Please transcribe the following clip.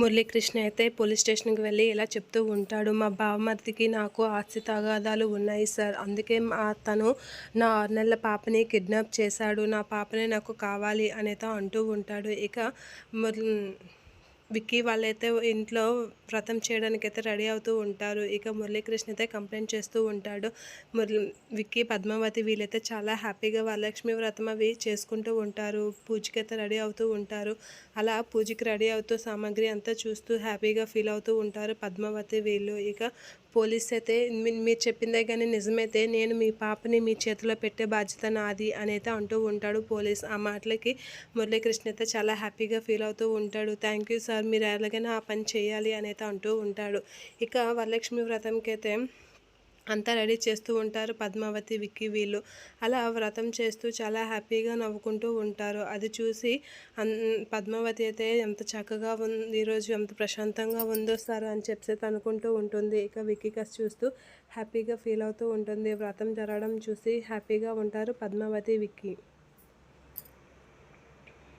మురళీకృష్ణ అయితే పోలీస్ స్టేషన్కి వెళ్ళి ఇలా చెప్తూ ఉంటాడు మా బావమరిదికి నాకు ఆస్తి తగాదాలు ఉన్నాయి సార్. అందుకే మా తను నా ఆరు నెలల పాపని కిడ్నాప్ చేశాడు. నా పాపని నాకు కావాలి అనేతో అంటూ ఉంటాడు. ఇక మురళి విక్కీ వాళ్ళైతే ఇంట్లో వ్రతం చేయడానికి అయితే రెడీ అవుతూ ఉంటారు. ఇక మురళీకృష్ణ అయితే కంప్లైంట్ చేస్తూ ఉంటాడు. మురళి విక్కీ పద్మావతి వీళ్ళైతే చాలా హ్యాపీగా వరలక్ష్మి వ్రతం అవి చేసుకుంటూ ఉంటారు. పూజకి అయితే రెడీ అవుతూ ఉంటారు. అలా పూజకి రెడీ అవుతూ సామాగ్రి అంతా చూస్తూ హ్యాపీగా ఫీల్ అవుతూ ఉంటారు పద్మావతి వీళ్ళు. ఇక పోలీస్ అయితే మీ- మీరు చెప్పిందే కానీ నిజమైతే నేను మీ పాపని మీ చేతిలో పెట్టే బాధ్యత నాది అనేది అంటూ ఉంటాడు పోలీస్. ఆ మాటలకి మురళీకృష్ణ అయితే చాలా హ్యాపీగా ఫీల్ అవుతూ ఉంటాడు. Thank you sir. మీరు ఎలాగైనా ఆ పని చేయాలి అనేది అంటూ ఉంటాడు. ఇక వరలక్ష్మి వ్రతంకైతే అంతా రెడీ చేస్తూ ఉంటారు. పద్మావతి విక్కీ వీళ్ళు అలా వ్రతం చేస్తూ చాలా హ్యాపీగా నవ్వుకుంటూ ఉంటారు. అది చూసి పద్మావతి అయితే ఎంత చక్కగా ఉంది ఈరోజు ఎంత ప్రశాంతంగా ఉందో సార్ అని చెప్పి అనుకుంటూ ఉంటుంది. ఇక విక్కీ కస్ చూస్తూ హ్యాపీగా ఫీల్ అవుతూ ఉంటుంది. వ్రతం జరగడం చూసి హ్యాపీగా ఉంటారు పద్మావతి విక్కీ.